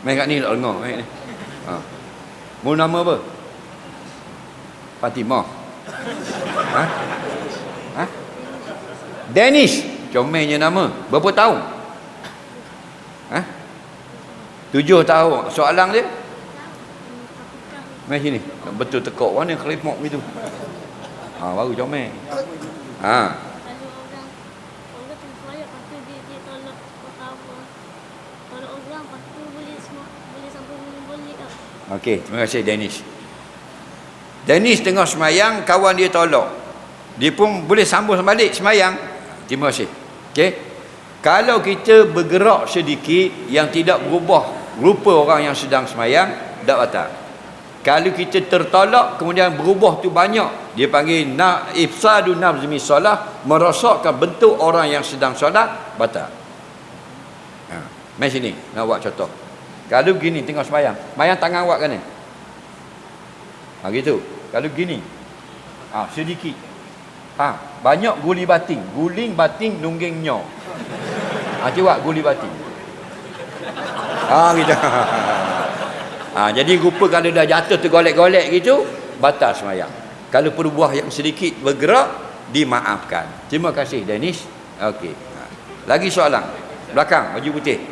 Mai kat ni tak dengar. Mai ni. Ha. Mu nama apa? Fatimah. Ha? Ha? Danish. Comelnya nama. Berapa tahun? Ha? Tujuh tahun. Soalan dia? Mai sini. Betul tekuk mana kelimok gitu. Ha, baru comel. Ha. Kalau orang orang tu saya lepas tu dia dia tolak kata apa. Kalau orang lepas tu boleh semua boleh sampai minum boleh tak? Okey, terima kasih Dennis. Dennis tengah semayang, kawan dia tolak. Dia pun boleh sambung balik semayang. Terima kasih. Okey. Kalau kita bergerak sedikit yang tidak berubah rupa orang yang sedang semayang, tak batal. Kalau kita tertolak kemudian berubah tu banyak, dia panggil na ifsadu nafzi solah, merosakkan bentuk orang yang sedang solat, batal. Ha, mai sini, nak buat contoh. Kalau begini tengok sembahyang. Sembahyang tangan awak kan ni? Ha gitu. Kalau begini. Ha sedikit. Ha banyak guli bating. Guling bating nungging nyo. Ha cuba guli bating. Ha gitu. Ha jadi rupa kalau dah jatuh tergolek-golek gitu batal sembahyang. Kalau perbuah yang sedikit bergerak dimaafkan. Terima kasih Dennis. Okey. Ha. Lagi soalan. Belakang baju putih.